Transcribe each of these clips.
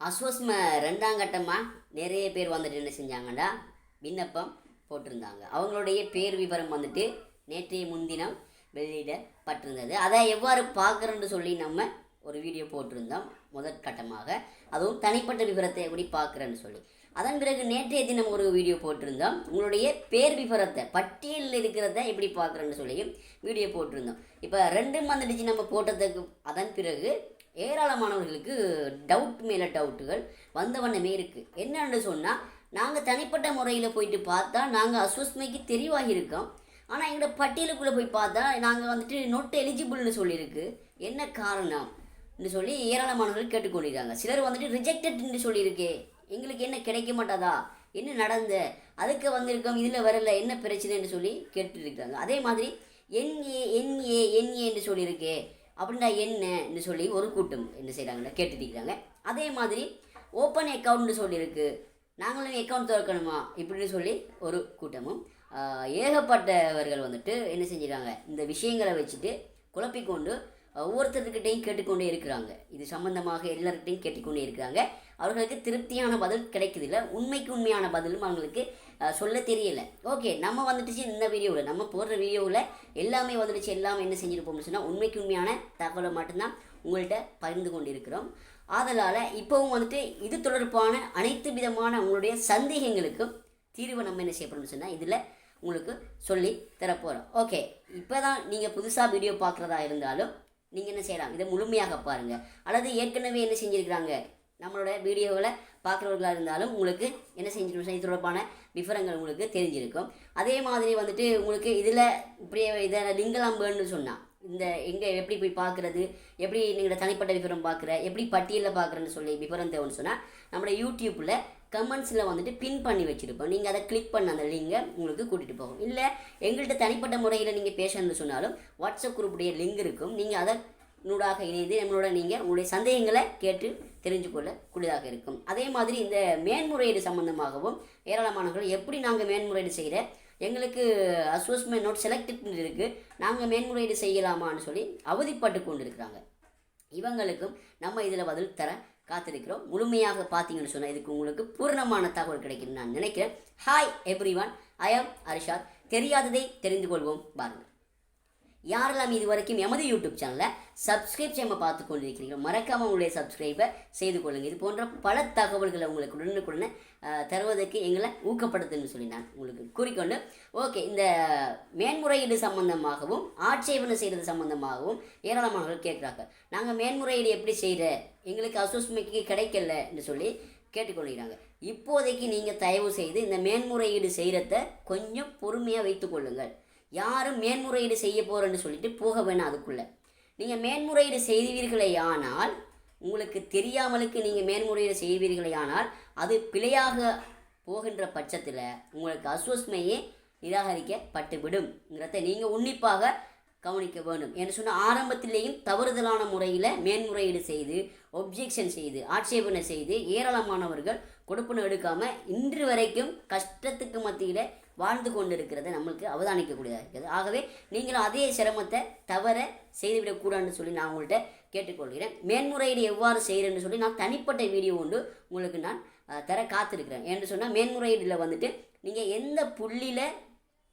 அஸ்வஸ்ம ரெண்டாம் கட்டமாக நிறைய பேர் வந்துட்டு என்ன செஞ்சாங்கன்னா விண்ணப்பம் போட்டிருந்தாங்க. அவங்களுடைய பேர் விவரம் வந்துட்டு நேற்றைய முன்தினம் வெளியிடப்பட்டிருந்தது அதை எவ்வாறு பார்க்குறேன்னு சொல்லி நம்ம ஒரு வீடியோ போட்டிருந்தோம் முதற் கட்டமாக. அதுவும் தனிப்பட்ட விவரத்தை எப்படி பார்க்குறேன்னு சொல்லி. அதன் பிறகு நேற்றைய தினம் ஒரு வீடியோ போட்டிருந்தோம். உங்களுடைய பேர் விவரத்தை பட்டியலில் இருக்கிறத எப்படி பார்க்குறேன்னு சொல்லியும் வீடியோ போட்டிருந்தோம். இப்போ ரெண்டும் வந்துடுச்சு நம்ம போட்டதுக்கு. அதன் பிறகு ஏராளமானவர்களுக்கு டவுட் மேலே டவுட்டுகள் வந்தவண்ணமே இருக்குது என்னன்னு சொன்னால் நாங்கள் தனிப்பட்ட முறையில் போயிட்டு பார்த்தா நாங்கள் அஸ்வஸ்மைக்கு தெரிவாகி இருக்கோம். ஆனால் எங்களோட பட்டியலுக்குள்ளே போய் பார்த்தா நாங்கள் வந்துட்டு நோட் எலிஜிபிள்னு சொல்லியிருக்கு. என்ன காரணம்? என்று சொல்லி ஏராளமானவர்கள் கேட்டுக்கொண்டிருக்காங்க. சிலர் வந்துட்டு ரிஜெக்டட்னு சொல்லியிருக்கே. எங்களுக்கு என்ன கிடைக்க மாட்டாதா? என்ன நடந்த? அதுக்கு வந்திருக்கோம் இதில் வரல என்ன பிரச்சனைன்னு சொல்லி கேட்டுருக்காங்க அதே மாதிரி என்ஏ என்ஏ என்ஏ என்று சொல்லியிருக்கே. அப்படின்னா என்னன்னு சொல்லி ஒரு கூட்டம் என்ன செய்கிறாங்கன்னா கேட்டுட்டிருக்கிறாங்க அதே மாதிரி ஓப்பன் அக்கௌண்ட்னு சொல்லியிருக்கு. நாங்களும் அக்கௌண்ட் திறக்கணுமா? இப்படின்னு சொல்லி ஒரு கூட்டமும் ஏகப்பட்டவர்கள் வந்துட்டு என்ன செஞ்சுருக்காங்க இந்த விஷயங்களை வச்சுட்டு குழப்பிக்கொண்டு ஒவ்வொருத்தர்கிட்டையும் கேட்டுக்கொண்டே இருக்கிறாங்க. இது சம்மந்தமாக எல்லார்கிட்டையும் கேட்டுக்கொண்டே இருக்கிறாங்க. அவர்களுக்கு திருப்தியான பதில் கிடைக்குதில்ல. உண்மைக்கு உண்மையான பதிலும் அவங்களுக்கு சொல்ல தெரியல. ஓகே நம்ம வந்துடுச்சு இந்த வீடியோவில் நம்ம போடுற வீடியோவில் எல்லாமே வந்துடுச்சு. எல்லாமே என்ன செஞ்சுருப்போம்னு சொன்னால் உண்மைக்கு உண்மையான தகவலை மட்டும்தான் உங்கள்கிட்ட பகிர்ந்து கொண்டு இருக்கிறோம் ஆதலால் இப்போவும் வந்துட்டு இது தொடர்பான அனைத்து விதமான உங்களுடைய சந்தேகங்களுக்கும் தீர்வை நம்ம என்ன செய்யப்படும்னு சொன்னால் இதில் உங்களுக்கு சொல்லி தரப்போகிறோம் ஓகே இப்போ தான் நீங்கள் புதுசாக வீடியோ பார்க்குறதா இருந்தாலும் நீங்கள் என்ன செய்யலாம்? இதை முழுமையாக பாருங்கள் அல்லது ஏற்கனவே என்ன செஞ்சுருக்கிறாங்க? நம்மளோட வீடியோவில் பார்க்குறவர்களாக இருந்தாலும் உங்களுக்கு என்ன செஞ்சிருக்கோம் இது தொடர்பான விவரங்கள் உங்களுக்கு தெரிஞ்சிருக்கும். அதே மாதிரி வந்துட்டு உங்களுக்கு இதில் இப்படியே இதை லிங்கெல்லாம் வேணும்னு சொன்னால் இந்த எங்கே எப்படி போய் பார்க்குறது எப்படி நீங்கள் தனிப்பட்ட விவரம் பார்க்குற எப்படி பட்டியலில் பார்க்குறேன்னு சொல்லி விவரம் தேவைன்னு சொன்னால் நம்மளோட யூடியூப்பில் கமெண்ட்ஸில் வந்துட்டு பின் பண்ணி வச்சுருப்போம். நீங்கள் அதை கிளிக் பண்ண அந்த லிங்கை உங்களுக்கு கூட்டிகிட்டு போகும். இல்லை எங்கள்கிட்ட தனிப்பட்ட முறையில் நீங்கள் பேசணும்னு சொன்னாலும் வாட்ஸ்அப் குரூப்புடைய லிங்க் இருக்கும். நீங்கள் அதை நூடாக இணைந்து நம்மளோட நீங்கள் உங்களுடைய சந்தேகங்களை கேட்டு தெரிஞ்சு கொள்ளக்கூடியதாக இருக்கும். அதே மாதிரி இந்த மேன்முறையீடு சம்பந்தமாகவும் ஏராளமானவர்கள் எப்படி நாங்கள் மேன்முறையீடு செய்கிற எங்களுக்கு அசோஸ்மெண்ட் நோட் செலக்டட் இருக்குது நாங்கள் மேன்முறையீடு செய்யலாமான்னு சொல்லி அவதிப்பட்டு கொண்டு இருக்கிறாங்க இவங்களுக்கும் நம்ம இதில் பதில் தர காத்திருக்கிறோம். முழுமையாக பார்த்தீங்கன்னு சொன்னால் இதுக்கு உங்களுக்கு பூரணமான தகவல் கிடைக்கும்னு நான் நினைக்கிறேன். ஹாய் எவ்ரி ஒன் ஐ ஆம் அரிஷாத் தெரியாததை தெரிந்து கொள்வோம். பாருங்கள் யாரெல்லாம் இது வரைக்கும் எமது யூடியூப் சேனலை சப்ஸ்கிரைப் செய்யாமல் பார்த்து கொண்டிருக்கிறீங்களோ மறக்காமல் உங்களுடைய சப்ஸ்கிரைபை செய்து கொள்ளுங்கள் இது போன்ற பல தகவல்களை உங்களுக்கு உடனுக்குடனே தருவதற்கு எங்களை ஊக்கப்படுத்துன்னு சொல்லி நான் உங்களுக்கு கூறிக்கொண்டு ஓகே இந்த மேன்முறையீடு சம்பந்தமாகவும் ஆட்சேபனை செய்கிறது சம்பந்தமாகவும் ஏராளமானவர்கள் கேட்குறாங்க நாங்கள் மேன்முறையீடு எப்படி செய்கிற எங்களுக்கு அசோஸ்மைக்கு கிடைக்கல என்று சொல்லி கேட்டுக்கொள்கிறாங்க இப்போதைக்கு நீங்கள் தயவு செய்து இந்த மேன்முறையீடு செய்கிறத கொஞ்சம் பொறுமையாக வைத்துக்கொள்ளுங்கள் யாரும் மேன்முறையீடு செய்ய போகிறேன்னு சொல்லிட்டு போக வேணாம் அதுக்குள்ளே. நீங்கள் மேன்முறையீடு செய்வீர்களே ஆனால் உங்களுக்கு தெரியாமலுக்கு நீங்கள் மேன்முறையீடு செய்வீர்களே ஆனால் அது பிழையாக போகின்ற பட்சத்தில் உங்களுக்கு அஸ்வஸ்மையே நிராகரிக்கப்பட்டுவிடும்ங்கிறத நீங்கள் உன்னிப்பாக கவனிக்க வேண்டும். என்று சொன்ன ஆரம்பத்திலேயும் தவறுதலான முறையில் மேன்முறையீடு செய்து ஒப்ஜெக்ஷன் செய்து ஆட்சேபனை செய்து ஏராளமானவர்கள் கொடுப்பனை எடுக்காமல் இன்று வரைக்கும் கஷ்டத்துக்கு மத்தியில் வாழ்ந்து கொண்டிருக்கிறத நம்மளுக்கு அவதானிக்கக்கூடியதாக இருக்குது ஆகவே நீங்களும் அதே சிரமத்தை தவற செய்துவிடக்கூடாதுன்னு சொல்லி நான் உங்கள்கிட்ட கேட்டுக்கொள்கிறேன். மேன்முறையீடு எவ்வாறு செய்கிறேன்னு சொல்லி நான் தனிப்பட்ட வீடியோ ஒன்று உங்களுக்கு நான் தர காத்திருக்கிறேன். என்று சொன்னால் மேன்முறையீடில் வந்துட்டு நீங்கள் எந்த புள்ளியில்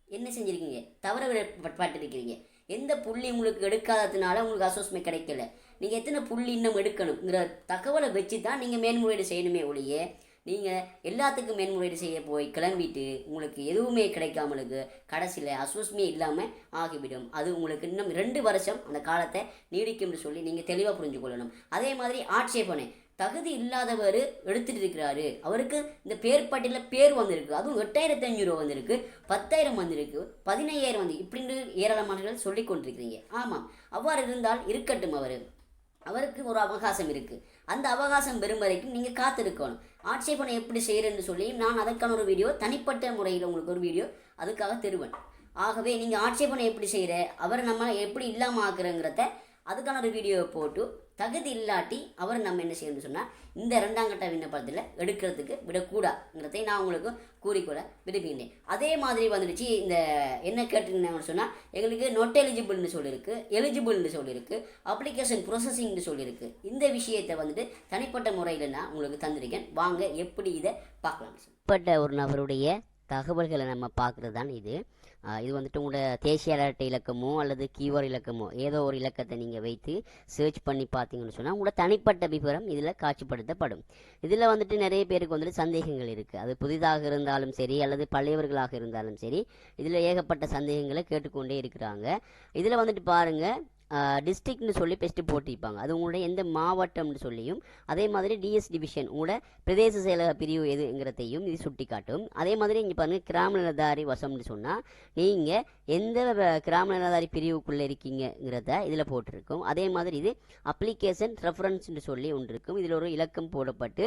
என்ன செஞ்சுருக்கீங்க? தவற விடப்பட்டிருக்கிறீங்க எந்த புள்ளி உங்களுக்கு எடுக்காததுனால உங்களுக்கு அசோஸ்மை கிடைக்கல. நீங்கள் எத்தனை புள்ளி இன்னும் எடுக்கணுங்கிற தகவலை வச்சு தான் நீங்கள் மேன்முறையீடு செய்யணுமே ஒழிய நீங்கள் எல்லாத்துக்கும் மேன்முறையீடு செய்ய போய் கிளம்பிட்டு உங்களுக்கு எதுவுமே கிடைக்காமலுக்கு கடைசியில் அசோஸ்மே இல்லாமல் ஆகிவிடும். அது உங்களுக்கு இன்னும் ரெண்டு வருஷம் அந்த காலத்தை நீடிக்கும்னு சொல்லி நீங்கள் தெளிவாக புரிஞ்சு கொள்ளணும். அதே மாதிரி ஆட்சேபனை. தகுதி இல்லாதவர் எடுத்துட்டு இருக்கிறாரு. அவருக்கு இந்த பேர் பட்டியலில் பேர் வந்திருக்கு. அதுவும் எட்டாயிரத்தி அஞ்சூறு வந்திருக்கு. பத்தாயிரம் வந்திருக்கு. பதினையாயிரம் வந்து இப்படின்னு ஏராளமானவர்கள் சொல்லிக் கொண்டிருக்கிறீங்க. ஆமாம் அவ்வாறு இருந்தால் இருக்கட்டும் அவர். அவருக்கு ஒரு அவகாசம் இருக்குது அந்த அவகாசம் பெறும் வரைக்கும் நீங்கள் காத்திருக்கணும். ஆட்சேபனை எப்படி செய்கிறேன்னு சொல்லி நான் அதற்கான ஒரு வீடியோ தனிப்பட்ட முறையில் உங்களுக்கு ஒரு வீடியோ அதுக்காக தருவேன். ஆகவே நீங்கள் ஆட்சேபனை எப்படி செய்கிற அவரை நம்ம எப்படி இல்லாமல் ஆக்குறங்கிறத அதுக்கான ஒரு வீடியோவை போட்டு தகுதி இல்லாட்டி அவர் நம்ம என்ன செய்யணும்னு சொன்னால் இந்த ரெண்டாம் கட்ட விண்ணப்பத்தில் எடுக்கிறதுக்கு விடக்கூடாதுங்கிறதை நான் உங்களுக்கு கூறிக்கொள்ள விரும்புகின்றேன். அதே மாதிரி வந்துடுச்சு இந்த என்ன கேட்டுருந்தாங்கன்னு சொன்னால் எங்களுக்கு நொட் எலிஜிபிள்னு சொல்லியிருக்கு எலிஜிபிள்னு சொல்லியிருக்கு அப்ளிகேஷன் ப்ரொசஸிங்னு சொல்லியிருக்கு இந்த விஷயத்தை வந்துட்டு தனிப்பட்ட முறையில் நான் உங்களுக்கு தந்திருக்கேன். வாங்க எப்படி இதை பார்க்கலாம். தனிப்பட்ட ஒரு நபருடைய தகவல்களை நம்ம பார்க்குறது தான் இது. இது வந்துட்டு உங்களோட தேசிய அலர்ட் இலக்கமோ அல்லது கீவர் இலக்கமோ ஏதோ ஒரு இலக்கத்தை நீங்கள் வைத்து சர்ச் பண்ணி பார்த்தீங்கன்னு சொன்னால் உங்களோட தனிப்பட்ட விவரம் இதில் காட்சிப்படுத்தப்படும். இதில் வந்துட்டு நிறைய பேருக்கு வந்துட்டு சந்தேகங்கள் இருக்குது அது புதிதாக இருந்தாலும் சரி அல்லது பழையவர்களாக இருந்தாலும் சரி இதில் ஏகப்பட்ட சந்தேகங்களை கேட்டுக்கொண்டே இருக்கிறாங்க. இதில் வந்துட்டு பாருங்கள் டிஸ்ட்ரிக்ட்னு சொல்லி பெஸ்ட்டு போட்டிருப்பாங்க. அது உங்களுடைய எந்த மாவட்டம்னு சொல்லியும் அதே மாதிரி டிஎஸ் டிவிஷன் உங்களோட பிரதேச செயலக பிரிவு எதுங்கிறதையும் இது சுட்டி காட்டும் அதே மாதிரி இங்கே பாருங்கள் கிராம நிலதாரி வசம்னு சொன்னால் நீங்கள் எந்த கிராம நிலதாரி பிரிவுக்குள்ளே இருக்கீங்கங்கிறத இதில் போட்டிருக்கும். அதே மாதிரி இது அப்ளிகேஷன் ரெஃபரன்ஸ்னு சொல்லி ஒன்று இருக்கும். இதில் ஒரு இலக்கம் போடப்பட்டு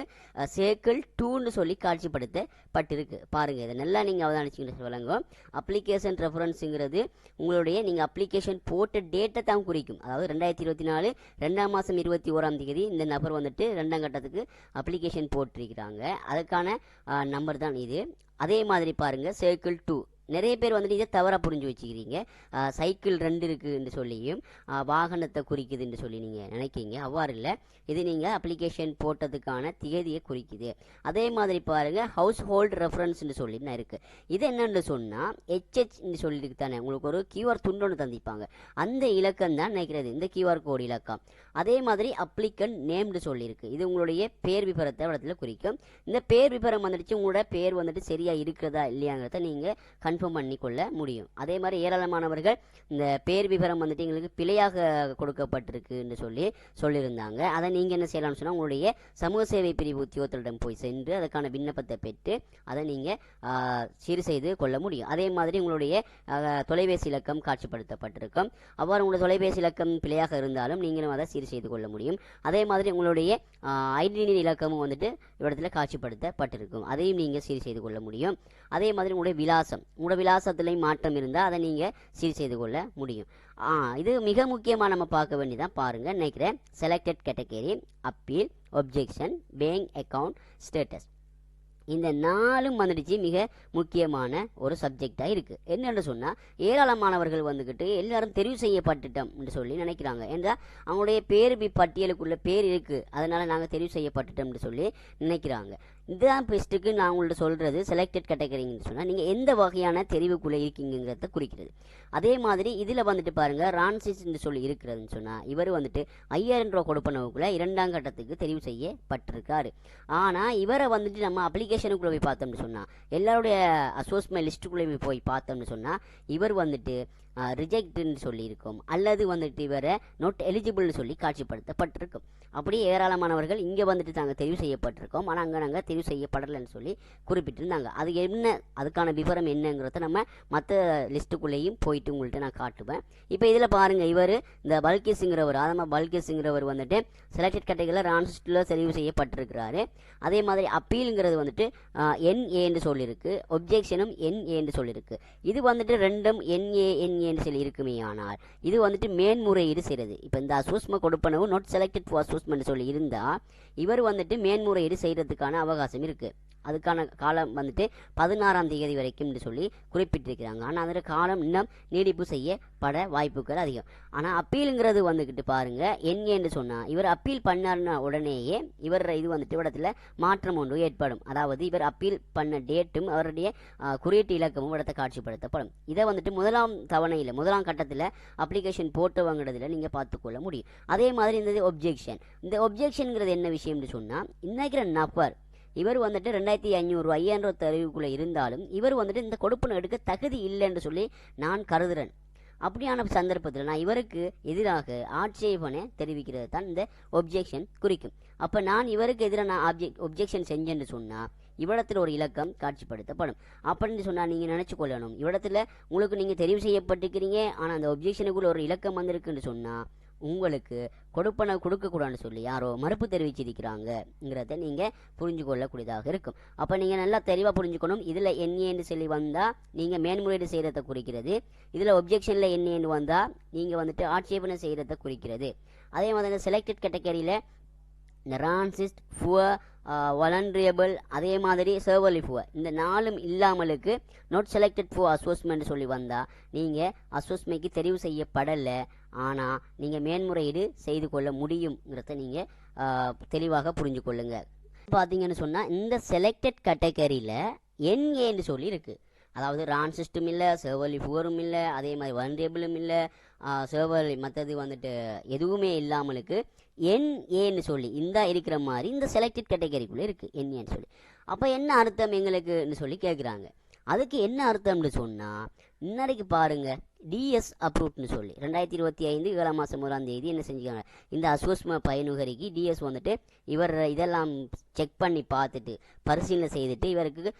சேக்கிள் டூன்னு சொல்லி காட்சிப்படுத்தப்பட்டிருக்கு. பாருங்கள் இதை நல்லா நீங்கள் அவதானிச்சிங்கன்னு சொல்லுங்க அப்ளிகேஷன் ரெஃபரன்ஸுங்கிறது உங்களுடைய நீங்கள் அப்ளிகேஷன் போட்ட டேட்டை தான் குறிக்கும் அதாவது ரெண்டாயிரத்தி இருபத்தி நாலு ரெண்டாம் மாதம் இருபத்தி ஓராம் தேதி இந்த நபர் வந்துட்டு ரெண்டாம் கட்டத்துக்கு அப்ளிகேஷன் போட்டிருக்கிறாங்க. அதுக்கான நம்பர் தான் இது. அதே மாதிரி பாருங்கள் சைக்கிள் டூ நிறைய பேர் வந்துட்டு இதை தவறாக புரிஞ்சு வச்சுக்கிறீங்க. சைக்கிள் ரெண்டு இருக்குதுன்னு சொல்லியும் வாகனத்தை குறிக்குதுன்னு சொல்லி நீங்கள் நினைக்கிறீங்க. அவ்வாறு இல்லை. இது நீங்கள் அப்ளிகேஷன் போட்டதுக்கான திகதியை குறிக்குது. அதே மாதிரி பாருங்கள் ஹவுஸ் ஹோல்டு ரெஃபரன்ஸ்னு சொல்லி நான் இருக்குது இது என்னென்னு சொன்னால் ஹெச்ஹெச்னு சொல்லியிருக்கு தானே உங்களுக்கு ஒரு கியூஆர் துண்டொன்று தந்திப்பாங்க அந்த இலக்கம் தான் நினைக்கிறது. இந்த கியூஆர் கோடு இலக்கம். அதே மாதிரி அப்ளிகன் நேம்டு சொல்லியிருக்கு. இது உங்களுடைய பேர் விபரத்தை இடத்துல குறிக்கும். இந்த பேர் விபரம் வந்துடுச்சு உங்களோட பேர் வந்துட்டு சரியாக இருக்கிறதா இல்லையாங்கிறத நீங்கள் கன்ஃபார்ம் பண்ணிக்கொள்ள முடியும். அதே மாதிரி ஏராளமானவர்கள் இந்த பேர் விபரம் வந்துட்டு எங்களுக்கு பிழையாக கொடுக்கப்பட்டிருக்குன்னு சொல்லி சொல்லியிருந்தாங்க. அதை நீங்கள் என்ன செய்யலாம்னு சொன்னால் உங்களுடைய சமூக சேவை பிரிவு உத்தியோகத்தரிடம் போய் சென்று அதற்கான விண்ணப்பத்தை பெற்று அதை நீங்கள் சீர் செய்து கொள்ள முடியும். அதே மாதிரி உங்களுடைய தொலைபேசி இலக்கம் காட்சிப்படுத்தப்பட்டிருக்கும். அவ்வாறு உங்களுடைய தொலைபேசி இலக்கம் பிழையாக இருந்தாலும் நீங்களும் அதை சீர் செய்து கொள்ள முடியும். அதே மாதிரி உங்களுடைய ஐடென்டி இலக்கமும் வந்துட்டு இடத்துல காட்சிப்படுத்தப்பட்டிருக்கும். அதையும் நீங்கள் சீர் செய்து கொள்ள முடியும். அதே மாதிரி உங்களுடைய விலாசம். உங்களோட விலாசத்துலேயும் மாற்றம் இருந்தால் அதை நீங்கள் சீர் செய்து கொள்ள முடியும். இது மிக முக்கியமாக நம்ம பார்க்க வேண்டியதான் பாருங்கள் நினைக்கிறேன். Selected category appeal objection bank account status இந்த நாலும் வந்துடுச்சு. மிக முக்கியமான ஒரு சப்ஜெக்டாக இருக்குது என்னென்னு சொன்னால் ஏராளமானவர்கள் வந்துக்கிட்டு எல்லாரும் தெரிவு செய்யப்பட்டுட்டோம்னு சொல்லி நினைக்கிறாங்க. என்றால் அவங்களுடைய பேர் பட்டியலுக்குள்ள பேர் இருக்குது அதனால் நாங்கள் தெரிவு செய்யப்பட்டுட்டோம்னு சொல்லி நினைக்கிறாங்க. இதுதான் பெஸ்ட்டுக்கு நான் உங்கள்ட்ட சொல்கிறது செலக்டட் கேட்டகரிங்கன்னு சொன்னால் நீங்கள் எந்த வகையான தெரிவுக்குள்ளே இருக்கீங்கிறத குறிக்கிறது. அதே மாதிரி இதில் வந்துட்டு பாருங்கள் ரான்சிஸ்ன்னு சொல்லி இருக்கிறதுன்னு சொன்னால் இவர் வந்துட்டு ஐயாயிரம் ரூபா கொடுப்பனவுக்குள்ளே இரண்டாம் கட்டத்துக்கு தெரிவு செய்யப்பட்டிருக்காரு. ஆனால் இவரை வந்துட்டு நம்ம அப்ளிகேஷனுக்குள்ளே போய் பார்த்தோம்னு சொன்னால் எல்லாருடைய அசோஸ்மெண்ட் லிஸ்ட்டுக்குள்ளே போய் போய் பார்த்தோம்னு சொன்னால் இவர் வந்துட்டு ரிஜெக்ட்னு சொல்லியிருக்கும். அல்லது வந்துட்டு இவரை நோட் எலிஜிபிள்னு சொல்லி காட்சிப்படுத்தப்பட்டிருக்கும். அப்படியே ஏராளமானவர்கள் இங்கே வந்துட்டு நாங்கள் தெரிவு செய்யப்பட்டிருக்கோம். ஆனால் அங்கே நாங்கள் பதிவு செய்யப்படலைன்னு சொல்லி குறிப்பிட்டிருந்தாங்க. அது என்ன அதுக்கான விவரம் என்னங்கிறத நம்ம மற்ற லிஸ்ட்டுக்குள்ளேயும் போயிட்டு உங்கள்கிட்ட நான் காட்டுவேன். இப்போ இதில் பாருங்கள் இவர் இந்த பல்கேஸுங்கிறவர் ஆதமா பல்கேஸுங்கிறவர் வந்துட்டு செலக்டட் கேட்டகரியில் ரான்சிஸ்டில் தெரிவு செய்யப்பட்டிருக்கிறாரு. அதே மாதிரி அப்பீலுங்கிறது வந்துட்டு என்ஏன்னு சொல்லியிருக்கு ஒப்ஜெக்ஷனும் என்ஏன்னு சொல்லியிருக்கு இது வந்துட்டு ரெண்டும் என்ஏ என்ஏன்னு சொல்லி இருக்குமே ஆனால் இது வந்துட்டு மேன்முறையீடு செய்கிறது இப்போ இந்த அசூஸ்ம கொடுப்பனவு நாட் செலக்டட் ஃபார் அசூஸ்மெண்ட் சொல்லி இருந்தால் இவர் வந்துட்டு மேன்முறையீடு செய்கிறதுக்கான அவகாசம் இருக்குது அதுக்கான காலம் வந்துட்டு பதினாறாம் தேதி வரைக்கும் சொல்லி குறிப்பிட்டிருக்கிறாங்க. ஆனால் அதில் காலம் இன்னும் நீடிப்பு செய்யப்பட வாய்ப்புகள் அதிகம். ஆனால் அப்பீலுங்கிறது வந்துக்கிட்டு பாருங்க என்ஏன்னு சொன்னால் இவர் அப்பீல் பண்ணார்னா உடனேயே இவர் இது வந்துட்டு இடத்துல மாற்றம் ஒன்று ஏற்படும். அதாவது இவர் அப்பீல் பண்ண டேட்டும் அவருடைய குறியீட்டு இலக்கமும் இடத்தை காட்சிப்படுத்தப்படும். இதை வந்துட்டு முதலாம் தவணையில் முதலாம் கட்டத்தில் அப்ளிகேஷன் போட்டவங்கிறதுல நீங்கள் பார்த்துக்கொள்ள முடியும். அதே மாதிரி இந்த ஒப்ஜெக்ஷன் இந்த ஒப்ஜெக்ஷனுங்கிறது என்ன விஷயம்னு சொன்னால் இன்னைக்கிற நபர் இவர் வந்துட்டு ரெண்டாயிரத்தி ஐநூறு ஐயாயிரம் தெரிவுக்குள்ளே இருந்தாலும் இவர் வந்துட்டு இந்த கொடுப்பனை எடுக்க தகுதி இல்லைன்னு சொல்லி நான் கருதுறேன். அப்படியான சந்தர்ப்பத்தில் நான் இவருக்கு எதிராக ஆட்சேபனை தெரிவிக்கிறது தான் இந்த ஒப்ஜெக்ஷன் குறிக்கும். அப்போ நான் இவருக்கு எதிராக நான் ஆப்ஜெக்ட் ஒப்ஜெக்ஷன் செஞ்சேன்னு சொன்னால் இவ்விடத்தில் ஒரு இலக்கம் காட்சிப்படுத்தப்படும். அப்படின்னு சொன்னால் நீங்கள் நினச்சி கொள்ளணும். இவ்விடத்தில் உங்களுக்கு நீங்கள் தெரிவு செய்யப்பட்டிருக்கிறீங்க. ஆனால் அந்த ஒப்ஜெக்ஷனுக்குள்ள ஒரு இலக்கம் வந்திருக்குன்னு சொன்னால் உங்களுக்கு கொடுப்பன கொடுக்கக்கூடாதுன்னு சொல்லி யாரோ மறுப்பு தெரிவிச்சிருக்கிறாங்கங்கிறத நீங்கள் புரிஞ்சு கொள்ளக்கூடியதாக இருக்கும். அப்போ நீங்கள் நல்லா தெளிவாக புரிஞ்சுக்கணும். இதில் என்ஏன்னு சொல்லி வந்தால் நீங்கள் மேன்முறையீடு செய்கிறத குறிக்கிறது. இதில் ஒப்ஜெக்ஷனில் என்ஏன்னு வந்தால் நீங்கள் வந்துட்டு ஆட்சேபனை செய்கிறத குறிக்கிறது. அதே மாதிரி செலக்டட் கேட்டகரியில் இந்த ரான்சிஸ்ட் ஃபுவர் வலன்ரியபிள் அதே மாதிரி சர்வலி ஃபுவர் இந்த நாலும் இல்லாமலுக்கு நாட் செலக்டட் ஃபுவர் அசோஸ்மெண்ட் சொல்லி வந்தால் நீங்கள் அசோஸ்மைக்கு தெரிவு செய்யப்படலை. ஆனால் நீங்கள் மேன்முறையீடு செய்து கொள்ள முடியுங்கிறத நீங்கள் தெளிவாக புரிஞ்சு கொள்ளுங்க பார்த்தீங்கன்னு சொன்னால் இந்த செலக்டட் கேட்டகரியில் என்ஏன்னு சொல்லி இருக்குது அதாவது ரான் சிஸ்டம் இல்லை சர்வலி ஃபுவரும் இல்லை அதே மாதிரி வன்ரேபிளும் இல்லை சர்வர் மற்றது வந்துட்டு எதுவுமே இல்லாமலுக்கு என் ஏன்னு சொல்லி இந்த இருக்கிற மாதிரி இந்த செலக்டட் கேட்டகரிக்குள்ளே இருக்குது என் ஏன்னு சொல்லி. அப்போ என்ன அர்த்தம் எங்களுக்குன்னு சொல்லி கேட்குறாங்க அதுக்கு என்ன அர்த்தம்னு சொன்னால் இன்னைக்கு பாருங்க டிஎஸ் அப்ரூவ்ட்னு சொல்லி ரெண்டாயிரத்தி இருபத்தி ஐந்து ஏழாம் மாதம் முதலாம் தேதி என்ன செஞ்சுக்காங்க? இந்த அஸ்வஸ்ம பயனுகரிக்கு டிஎஸ் வந்துட்டு இவர் இதெல்லாம் செக் பண்ணி பார்த்துட்டு பரிசீலனை செய்துட்டு இவருக்கு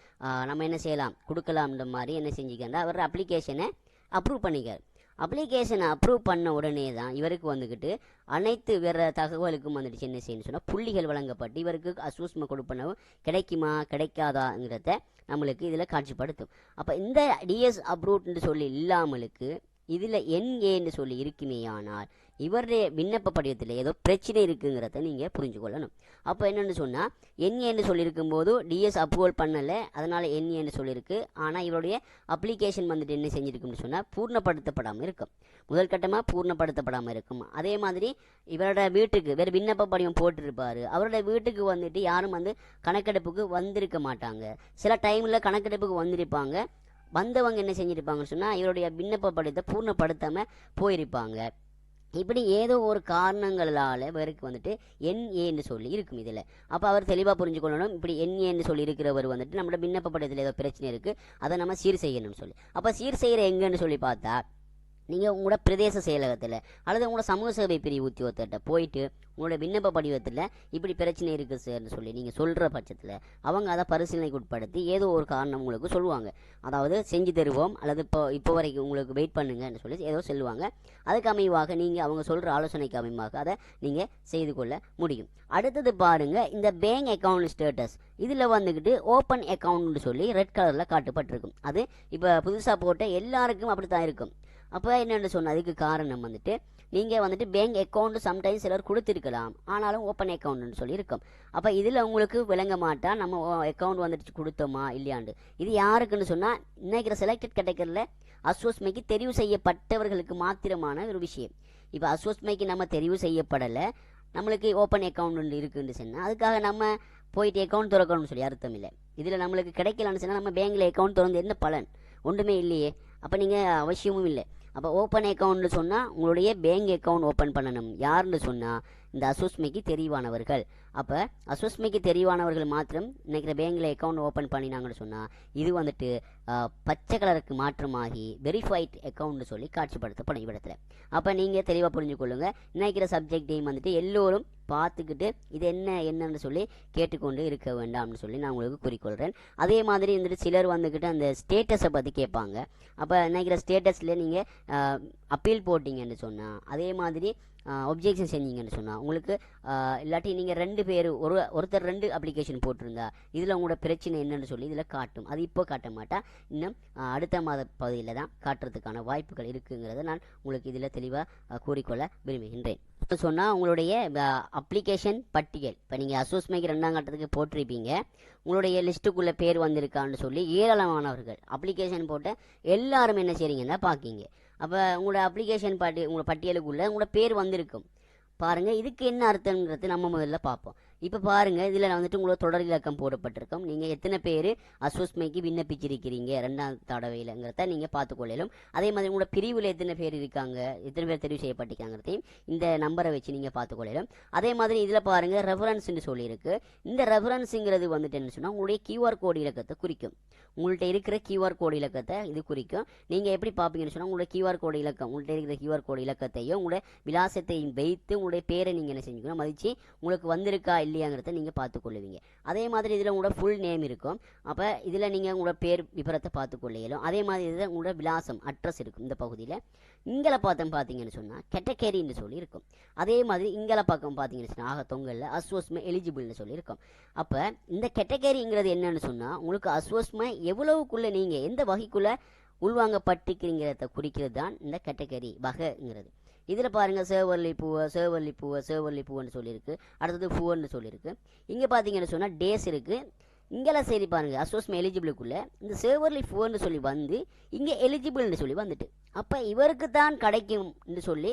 நம்ம என்ன செய்யலாம் கொடுக்கலாம்ன்ற மாதிரி என்ன செஞ்சுக்கண்டா அவர் அப்ளிகேஷனை அப்ரூவ் பண்ணிக்கார். அப்ளிகேஷனை அப்ரூவ் பண்ண உடனே தான் இவருக்கு வந்துக்கிட்டு அனைத்து வேற தகவலுக்கும் வந்துட்டு என்ன செய்யணும்னு சொன்னால் புள்ளிகள் வழங்கப்பட்டு இவருக்கு அசூஸ்ம கொடுப்பனவும் கிடைக்குமா கிடைக்காதாங்கிறத நம்மளுக்கு இதில் காட்சிப்படுத்தும். அப்போ இந்த டிஎஸ் அப்ரூவ்ட்னு சொல்லி இல்லாமலுக்கு இதில் என் ஏன்னு சொல்லி இருக்குமேயானால் இவருடைய விண்ணப்ப படிவத்தில் ஏதோ பிரச்சனை இருக்குங்கிறத நீங்கள் புரிஞ்சு கொள்ளணும் அப்போ என்னென்னு சொன்னால் என்ஏன்னு சொல்லியிருக்கும் போது டிஎஸ் அப்ரூவல் பண்ணலை அதனால் என்ஏன்னு சொல்லியிருக்கு ஆனால் இவருடைய அப்ளிகேஷன் வந்துட்டு என்ன செஞ்சிருக்குன்னு சொன்னால் பூர்ணப்படுத்தப்படாமல் இருக்கும். முதல் கட்டமாக பூர்ணப்படுத்தப்படாமல் இருக்கும். அதே மாதிரி இவரோட வீட்டுக்கு வேறு விண்ணப்ப படிவம் போட்டிருப்பார். அவரோட வீட்டுக்கு வந்துட்டு யாரும் வந்து கணக்கெடுப்புக்கு வந்திருக்க மாட்டாங்க. சில டைமில் கணக்கெடுப்புக்கு வந்திருப்பாங்க. வந்தவங்க என்ன செஞ்சிருப்பாங்கன்னு சொன்னால் இவருடைய விண்ணப்ப படிவத்தை பூர்ணப்படுத்தாமல் போயிருப்பாங்க. இப்படி ஏதோ ஒரு காரணங்களால் இவருக்கு வந்துட்டு என்ஏன்னு சொல்லி இருக்கும் இதில். அப்போ அவர் தெளிவாக புரிஞ்சுக்கொள்ளணும் இப்படி என்ஏன்னு சொல்லி இருக்கிறவர் வந்துட்டு நம்மளோட விண்ணப்ப படிவத்தில் ஏதோ பிரச்சனை இருக்குது அதை நம்ம சீர் செய்யணும்னு சொல்லி. அப்போ சீர் செய்கிற எங்கன்னு சொல்லி பார்த்தா நீங்கள் உங்களோட பிரதேச செயலகத்தில் அல்லது உங்களோட சமூக சேவை பிரிவு உத்தியோகத்திட்ட போயிட்டு உங்களோட விண்ணப்ப படிவத்தில் இப்படி பிரச்சனை இருக்குது சார்னு சொல்லி நீங்கள் சொல்கிற பட்சத்தில் அவங்க அதை பரிசீலனைக்கு உட்படுத்தி ஏதோ ஒரு காரணம் உங்களுக்கு சொல்லுவாங்க. அதாவது செஞ்சு தருவோம் அல்லது இப்போ இப்போ வரைக்கும் உங்களுக்கு வெயிட் பண்ணுங்கன்னு சொல்லி ஏதோ சொல்லுவாங்க. அதுக்கு அமைவாக நீங்கள் அவங்க சொல்கிற ஆலோசனைக்கு அமைவாக அதை நீங்கள் செய்து கொள்ள முடியும். அடுத்தது பாருங்கள் இந்த பேங்க் அக்கவுண்ட் ஸ்டேட்டஸ் இதில் வந்துக்கிட்டு ஓப்பன் அக்கௌண்ட்னு சொல்லி ரெட் கலரில் காட்டப்பட்டிருக்கும். அது இப்போ புதுசாக போட்ட எல்லாருக்கும் அப்படி தான் இருக்கும். அப்போ என்னென்னு சொன்ன அதுக்கு காரணம் வந்துட்டு நீங்கள் வந்துட்டு பேங்க் அக்கௌண்ட் சம்டைம்ஸ் சிலர் கொடுத்துருக்கலாம். ஆனாலும் ஓப்பன் அக்கௌண்ட்னு சொல்லி இருக்கும் அப்போ இதில் உங்களுக்கு விளங்க மாட்டா நம்ம அக்கௌண்ட் வந்துட்டு கொடுத்தோமா இல்லையாண்டு. இது யாருக்குன்னு சொன்னால் இன்னைக்கிற செலக்டட் கேட்டகரியில் அஸ்வஸ்மைக்கு தெரிவு செய்யப்பட்டவர்களுக்கு மாத்திரமான ஒரு விஷயம். இப்போ அஸ்வஸ்மைக்கு நம்ம தெரிவு செய்யப்படலை நம்மளுக்கு ஓப்பன் அக்கௌண்ட் இருக்குன்னு சொன்னால் அதுக்காக நம்ம போயிட்டு அக்கௌண்ட் திறக்கணும்னு சொல்லி அர்த்தம் இல்லை. இதில் நம்மளுக்கு கிடைக்கலன்னு சொன்னால் நம்ம பேங்க்கில் அக்கௌண்ட் திறந்து என்ன பலன்? ஒன்றுமே இல்லையே. அப்போ நீங்கள் அவசியமும் இல்லை. அப்போ ஓப்பன் அக்கௌண்ட்னு சொன்னால் உங்களுடைய பேங்க் அக்கௌண்ட் ஓப்பன் பண்ணணும். யாருன்னு சொன்னால் இந்த அசுஸ்மிக்கு தெரிவானவர்கள். அப்போ அசுஸ்மிக்கு தெரிவானவர்கள் மாத்திரம் நினைக்கிற பேங்கில் அக்கௌண்ட் ஓப்பன் பண்ணினாங்கன்னு சொன்னால் இது வந்துட்டு பச்சை கலருக்கு மாற்றமாகி வெரிஃபைட் அக்கௌண்ட்னு சொல்லி காட்சிப்படுத்தப்படும் இவ்விடத்துல. அப்போ நீங்கள் தெளிவாக புரிஞ்சுக்கொள்ளுங்க. நினைக்கிற சப்ஜெக்டையும் வந்துட்டு எல்லோரும் பார்த்துக்கிட்டு இது என்ன என்னன்னு சொல்லி கேட்டுக்கொண்டு இருக்க வேண்டாம்னு சொல்லி நான் உங்களுக்கு குறிக்கொள்கிறேன் அதே மாதிரி வந்துட்டு சிலர் வந்துக்கிட்டு அந்த ஸ்டேட்டஸை பற்றி கேட்பாங்க. அப்போ நினைக்கிற ஸ்டேட்டஸில் நீங்கள் அப்பீல் போட்டிங்கன்னு சொன்னால் அதே மாதிரி ஒப்ஜெக்ஷன் செஞ்சீங்கன்னு சொன்னால் உங்களுக்கு இல்லாட்டி நீங்கள் ரெண்டு பேர் ஒரு ஒருத்தர் ரெண்டு அப்ளிகேஷன் போட்டிருந்தா இதில் உங்களோட பிரச்சனை என்னன்னு சொல்லி இதில் காட்டும். அது இப்போ காட்ட மாட்டா. இன்னும் அடுத்த மாத பகுதியில் தான் காட்டுறதுக்கான வாய்ப்புகள் இருக்குங்கிறத நான் உங்களுக்கு இதில் தெளிவாக கூறிக்கொள்ள விரும்புகின்றேன். சொன்னால் உங்களுடைய அப்ளிகேஷன் பட்டியல். இப்போ நீங்கள் அசோஸ்மைக்கு ரெண்டாம் கட்டத்துக்கு போட்டிருப்பீங்க. உங்களுடைய லிஸ்ட்டுக்குள்ளே பேர் வந்திருக்கான்னு சொல்லி ஏராளமானவர்கள் அப்ளிகேஷன் போட்ட எல்லாரும் என்ன செய்றீங்கன்னா பார்க்கிங்க அப்போ உங்களோட அப்ளிகேஷன் பட்டி உங்களோட பட்டியலுக்குள்ளே உங்களோட பேர் வந்திருக்கும். பாருங்கள் இதுக்கு என்ன அர்த்தங்கிறது நம்ம முதல்ல பார்ப்போம். இப்போ பாருங்கள் இதில் வந்துட்டு உங்களோட தொடர் இலக்கம் போடப்பட்டிருக்கோம். நீங்கள் எத்தனை பேர் அசோஸ்மைக்கு விண்ணப்பிச்சிருக்கிறீங்க ரெண்டாம் தடவையிலங்கிறத நீங்கள் பார்த்துக்கொள்ளலும். அதே மாதிரி உங்களோட பிரிவில் எத்தனை பேர் இருக்காங்க எத்தனை பேர் தெரிவு செய்யப்பட்டிருக்காங்கிறதையும் இந்த நம்பரை வச்சு நீங்கள் பார்த்துக்கொள்ளலும். அதே மாதிரி இதில் பாருங்கள் ரெஃபரன்ஸ்னு சொல்லியிருக்கு. இந்த ரெஃபரன்ஸுங்கிறது வந்துட்டு என்ன சொன்னால் உங்களுடைய கியூஆர் கோடு இலக்கத்தை குறிக்கும். உங்கள்கிட்ட இருக்கிற கியூஆர் கோடு இலக்கத்தை இது குறிக்கும். நீங்கள் எப்படி பார்ப்பீங்கன்னு சொன்னால் உங்களோட கியூஆர் கோடு இலக்கம் உங்கள்கிட்ட இருக்கிற கியூஆர் கோடு இலக்கத்தையும் உங்களுடைய விலாசத்தையும் வைத்து உங்களுடைய பேரை நீங்கள் என்ன செஞ்சுக்கணும் மதித்து உங்களுக்கு வந்திருக்கா இல்லையாங்கிறத நீங்கள் பார்த்துக்கொள்ளுவீங்க. அதே மாதிரி இதில் உங்களோட ஃபுல் நேம் இருக்கும். அப்போ இதில் நீங்கள் உங்களோட பேர் விபரத்தை பார்த்துக்கொள்ள இயலும் அதே மாதிரி இதில் உங்களோட விலாசம் அட்ரஸ் இருக்கும் இந்த பகுதியில். இங்கே பார்த்தோம் பார்த்தீங்கன்னு சொன்னால் கெட்டகேரின்னு சொல்லி இருக்கும். அதே மாதிரி இங்கே பக்கம் பார்த்தீங்கன்னு சொன்னால் ஆக தொங்கலில் அஸ்வஸ்ம எலிஜிபிள்னு சொல்லி இருக்கும். அப்போ இந்த கெட்டகேரிங்கிறது என்னன்னு சொன்னால் உங்களுக்கு அஸ்வஸ்மை எவ்வளவுக்குள்ளே நீங்கள் எந்த வகைக்குள்ளே உள்வாங்கப்பட்டுக்கிறீங்கிறத குறிக்கிறது தான் இந்த கேட்டகரி வகைங்கிறது. இதில் பாருங்கள் சேவல்லி பூவை சேவல்லி பூவை சேவல்லி பூவன்னு சொல்லியிருக்கு. அடுத்தது பூவன்னு சொல்லியிருக்கு. இங்கே பார்த்தீங்கன்னு சொன்னால் டேஸ் இருக்குது இங்கெல்லாம் சரி பாருங்கள் அசோசியம் எலிஜிபிளுக்குள்ளே இந்த சேவர்லி ஃபோர்னு சொல்லி வந்து இங்கே எலிஜிபிள்னு சொல்லி வந்துட்டு. அப்போ இவருக்கு தான் கிடைக்கும்னு சொல்லி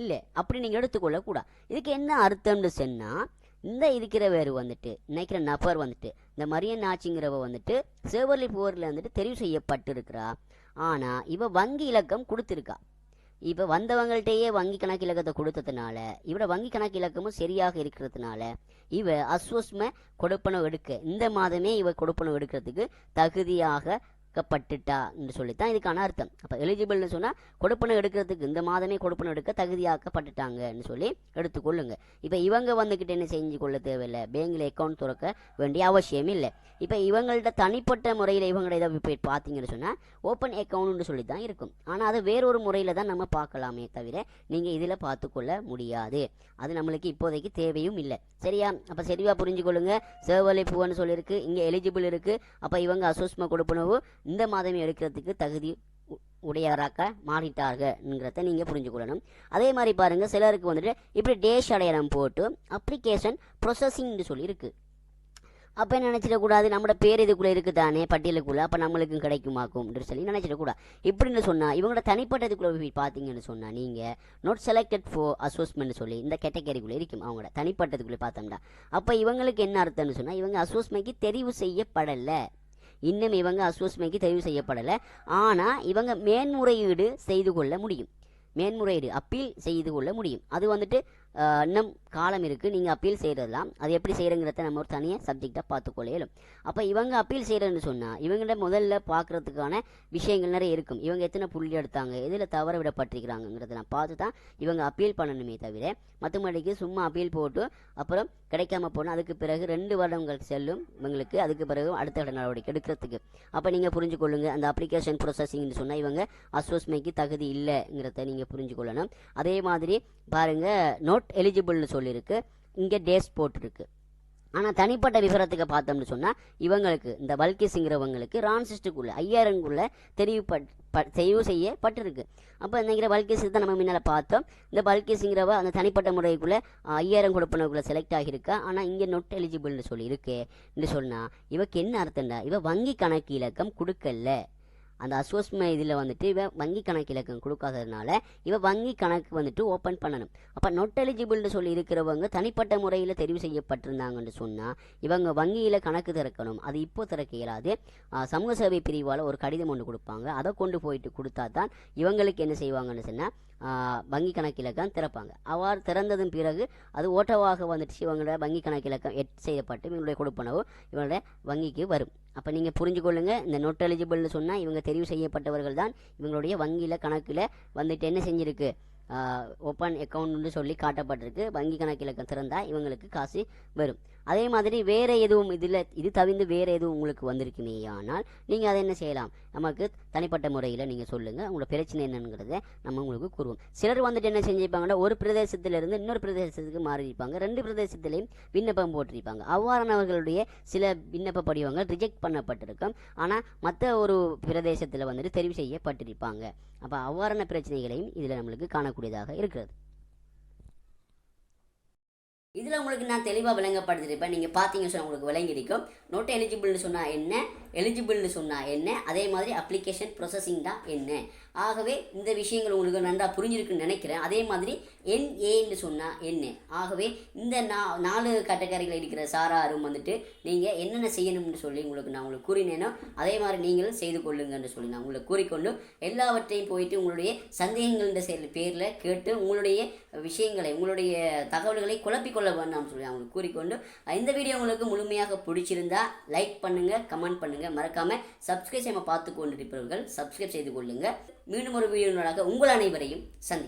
இல்லை அப்படி நீங்கள் எடுத்துக்கொள்ளக்கூடாது. இதுக்கு என்ன அர்த்தம்னு சொன்னால் இந்த இருக்கிற வேறு வந்துட்டு நினைக்கிற நபர் வந்துட்டு இந்த மரியன் ஆச்சிங்கிறவ வந்துட்டு சேவர்லி ஃபோரில் வந்துட்டு தெரிவு செய்யப்பட்டிருக்கிறா. ஆனால் இவ வங்கி இலக்கம் கொடுத்துருக்கா. இப்போ வந்தவங்கள்ட்டயே வங்கி கணக்கு இலக்கத்தை கொடுத்ததுனால இவட வங்கி கணக்கு இலக்கமும் சரியாக இருக்கிறதுனால இவ அஸ்வஸ்ம கொடுப்பனம் எடுக்க இந்த மாதமே இவ கொடுப்பனம் எடுக்கிறதுக்கு தகுதியாக பட்டுட்டான்னு சொல்லித்தான் இதுக்கான அர்த்தம் அப்போ எலிஜிபிள்னு சொன்னால் கொடுப்பனை எடுக்கிறதுக்கு இந்த மாதமே கொடுப்பனம் எடுக்க தகுதியாக்கப்பட்டுட்டாங்கன்னு சொல்லி எடுத்துக்கொள்ளுங்க இப்போ இவங்க வந்துக்கிட்டு என்ன செஞ்சு கொள்ள தேவையில்லை? பேங்கில் அக்கௌண்ட் திறக்க வேண்டிய அவசியம் இல்லை. இப்போ இவங்கள்ட்ட தனிப்பட்ட முறையில் இவங்களோட இதை போய் பார்த்தீங்கன்னு சொன்னால் ஓப்பன் அக்கௌண்ட்னு சொல்லி தான் இருக்கும். ஆனால் அதை வேறொரு முறையில் தான் நம்ம பார்க்கலாமே தவிர நீங்கள் இதில் பார்த்துக்கொள்ள முடியாது. அது நம்மளுக்கு இப்போதைக்கு தேவையும் இல்லை. சரியா? அப்போ சரியாக புரிஞ்சுக்கொள்ளுங்க. சேவலை பூவன்னு சொல்லியிருக்கு இங்கே எலிஜிபிள் இருக்குது அப்போ இவங்க அசோஸ்ம கொடுப்பனவு இந்த மாதமே எடுக்கிறதுக்கு தகுதி உடையவராக்க மாறிட்டார்கள்ங்கிறத நீங்கள் புரிஞ்சுக்கொள்ளணும். அதே மாதிரி பாருங்கள் சிலருக்கு வந்துட்டு இப்படி டேஷ் அடையாளம் போட்டு அப்ளிகேஷன் ப்ரொசஸிங்னு சொல்லி இருக்குது அப்போ நினச்சிடக்கூடாது? நம்மளோட பேர் இதுக்குள்ளே இருக்குது தானே பட்டியலுக்குள்ளே. அப்போ நம்மளுக்கும் கிடைக்குமாக்கும் சொல்லி நினச்சிடக்கூடாது. இப்படின்னு சொன்னால் இவங்களோட தனிப்பட்ட இதுக்குள்ளே போய் பார்த்தீங்கன்னு சொன்னால் நீங்கள் நோட் செலக்டட் ஃபோர் அசோஸ்மெண்ட் சொல்லி இந்த கேட்டகரிக்குள்ளே இருக்கும். அவங்களோட தனிப்பட்டதுக்குள்ளே பார்த்தோம்னா. அப்போ இவங்களுக்கு என்ன அர்த்தம்னு சொன்னால் இவங்க அசோஸ்மெண்ட்க்கு தெரிவு செய்யப்படலை. இன்னும் இவங்க அசோஸ்மைக்கு தெரிவு செய்யப்படலை. ஆனால் இவங்க மேன்முறையீடு செய்து கொள்ள முடியும். மேன்முறையீடு அப்பீல் செய்து கொள்ள முடியும். அது வந்துட்டு இன்னும் காலம் இருக்குது நீங்கள் அப்பீல் செய்கிறதெல்லாம் அது எப்படி செய்கிறங்கிறத நம்ம ஒரு தனியாக சப்ஜெக்டாக பார்த்துக்கொள்ள இயலும். அப்போ இவங்க அப்பீல் செய்கிறேன்னு சொன்னால் இவங்கள்ட்ட முதல்ல பார்க்குறதுக்கான விஷயங்கள் நிறைய இருக்கும். இவங்க எத்தனை புள்ளி எடுத்தாங்க எதில் தவற விடப்பட்டிருக்கிறாங்கிறதெல்லாம் பார்த்து தான் இவங்க அப்பீல் பண்ணணுமே தவிர மற்றபடிக்கு சும்மா அப்பீல் போட்டு அப்புறம் கிடைக்காம போனால் அதுக்கு பிறகு ரெண்டு வருடங்கள் செல்லும் இவங்களுக்கு. அதுக்கு பிறகு அடுத்த கட்ட நடவடிக்கை எடுக்கிறதுக்கு. அப்போ நீங்கள் புரிஞ்சுக்கொள்ளுங்க அந்த அப்ளிகேஷன் ப்ரொசஸிங்னு சொன்னால் இவங்க அஸ்வஸ்மைக்கு தகுதி இல்லைங்கிறத நீங்கள் புரிஞ்சுக்கொள்ளணும். அதே மாதிரி பாருங்கள் நோட் எலிஜிபிள்னு சொல்லியிருக்கு இங்கே டேஸ் போட்டிருக்கு. ஆனால் தனிப்பட்ட விவரத்துக்கு பார்த்தோம்னு சொன்னால் இவங்களுக்கு இந்த பல்கிஸுங்கிறவங்களுக்கு ரான்சிஸ்டுக்குள்ளே ஐயாயிரங்குள்ளே தெரிவுப்பட் ப தெரிவு செய்யப்பட்டிருக்கு. அப்போ என்னங்கிற பல்கிஸ் தான் நம்ம முன்னால் பார்த்தோம். இந்த பல்கிஸுங்கிறவ அந்த தனிப்பட்ட முறைக்குள்ளே ஐயாயிரம் கொடுப்பனவுக்குள்ளே செலக்ட் ஆகியிருக்கா? ஆனால் இங்கே நொட் எலிஜிபிள்னு சொல்லியிருக்கு. என்று சொன்னால் இவக்கு என்ன அர்த்தம்டா? இவ வங்கி கணக்கு இலக்கம் கொடுக்கல. அந்த அசோஸ்ம இதில் வந்துட்டு இவன் வங்கி கணக்கு இலக்கம் கொடுக்காததுனால இவன் வங்கி கணக்கு வந்துட்டு ஓப்பன் பண்ணணும். அப்போ நொட் எலிஜிபிள்னு சொல்லி இருக்கிறவங்க தனிப்பட்ட முறையில் தெரிவு செய்யப்பட்டிருந்தாங்கன்னு சொன்னால் இவங்க வங்கியில் கணக்கு திறக்கணும். அது இப்போ திறக்க இயலாது. சமூக சேவை பிரிவால் ஒரு கடிதம் ஒன்று கொடுப்பாங்க. அதை கொண்டு போயிட்டு கொடுத்தா தான் இவங்களுக்கு என்ன செய்வாங்கன்னு சொன்னால் வங்கி கணக்கிலக்கம் திறப்பாங்க. அவ்வாறு திறந்ததன் பிறகு அது ஓட்டவாக வந்துட்டு இவங்களோட வங்கி கணக்கிலக்கம் எட் செய்யப்பட்டு இவங்களுடைய கொடுப்பனவு இவங்களுடைய வங்கிக்கு வரும். அப்போ நீங்கள் புரிஞ்சுக்கொள்ளுங்க. இந்த நோட் எலிஜிபிள்னு சொன்னால் இவங்க தெரிவு செய்யப்பட்டவர்கள் தான் இவங்களுடைய வங்கியில் கணக்கில் வந்துட்டு என்ன செஞ்சுருக்கு? ஓப்பன் அக்கௌண்ட்னு சொல்லி காட்டப்பட்டிருக்கு. வங்கி கணக்கில் திறந்தால் இவங்களுக்கு காசு வரும். அதே மாதிரி வேறு எதுவும் இதில் இது தவிர்த்து வேறு எதுவும் உங்களுக்கு வந்திருக்குமே ஆனால் நீங்கள் அதை என்ன செய்யலாம்? நமக்கு தனிப்பட்ட முறையில் நீங்கள் சொல்லுங்கள் உங்களோட பிரச்சனை என்னங்கிறத நம்ம உங்களுக்கு கூறுவோம். சிலர் வந்துட்டு என்ன செஞ்சுருப்பாங்கன்னா ஒரு பிரதேசத்திலிருந்து இன்னொரு பிரதேசத்துக்கு மாறியிருப்பாங்க. ரெண்டு பிரதேசத்திலையும் விண்ணப்பம் போட்டிருப்பாங்க. அவ்வாறானவர்களுடைய சில விண்ணப்ப படிவங்கள் ரிஜெக்ட் பண்ணப்பட்டிருக்கும். ஆனால் மற்ற ஒரு பிரதேசத்தில் வந்துட்டு தெரிவு செய்யப்பட்டிருப்பாங்க. அப்போ அவ்வாறான பிரச்சனைகளையும் இதில் நம்மளுக்கு காணக்கூடியதாக இருக்கிறது. இதில் உங்களுக்கு நான் தெளிவாக விளங்கப்படுத்திருப்பேன் நீங்கள் பார்த்தீங்கன்னு சொன்னால் உங்களுக்கு விளங்கிடிக்கும் நோட் எலிஜிபிள்னு சொன்னால் என்ன? எலிஜிபிள்னு சொன்னால் என்ன? அதே மாதிரி அப்ளிகேஷன் ப்ரொசஸிங் தான் என்ன? ஆகவே இந்த விஷயங்கள் உங்களுக்கு நன்றாக புரிஞ்சிருக்குன்னு நினைக்கிறேன். அதே மாதிரி என்ஏன்னு சொன்னால் என்ன? ஆகவே இந்த நா நாலு கேட்டகரியில் இருக்கிற சாராரும் வந்துட்டு நீங்கள் என்னென்ன செய்யணும்னு சொல்லி உங்களுக்கு நான் உங்களுக்கு கூறினேனோ அதே மாதிரி நீங்களும் செய்து கொள்ளுங்கன்னு சொல்லி நான் உங்களுக்கு கூறிக்கொண்டு எல்லாவற்றையும் போயிட்டு உங்களுடைய சந்தேகங்கள்ன்ற செயல் பேரில் கேட்டு உங்களுடைய விஷயங்களை உங்களுடைய தகவல்களை குழப்பிக்கொள்ள வேண்டாம்னு சொல்லி அவங்களுக்கு கூறிக்கொண்டு இந்த வீடியோ உங்களுக்கு முழுமையாக பிடிச்சிருந்தா லைக் பண்ணுங்கள் கமெண்ட் பண்ணுங்கள் மறக்காமல் சப்ஸ்கிரைப் செய்ய பார்த்து கொண்டிருப்பவர்கள் சப்ஸ்கிரைப் செய்து கொள்ளுங்கள் மீண்டும் ஒரு வீடியோனாக உங்கள் அனைவரையும் சந்திக்கிறேன்.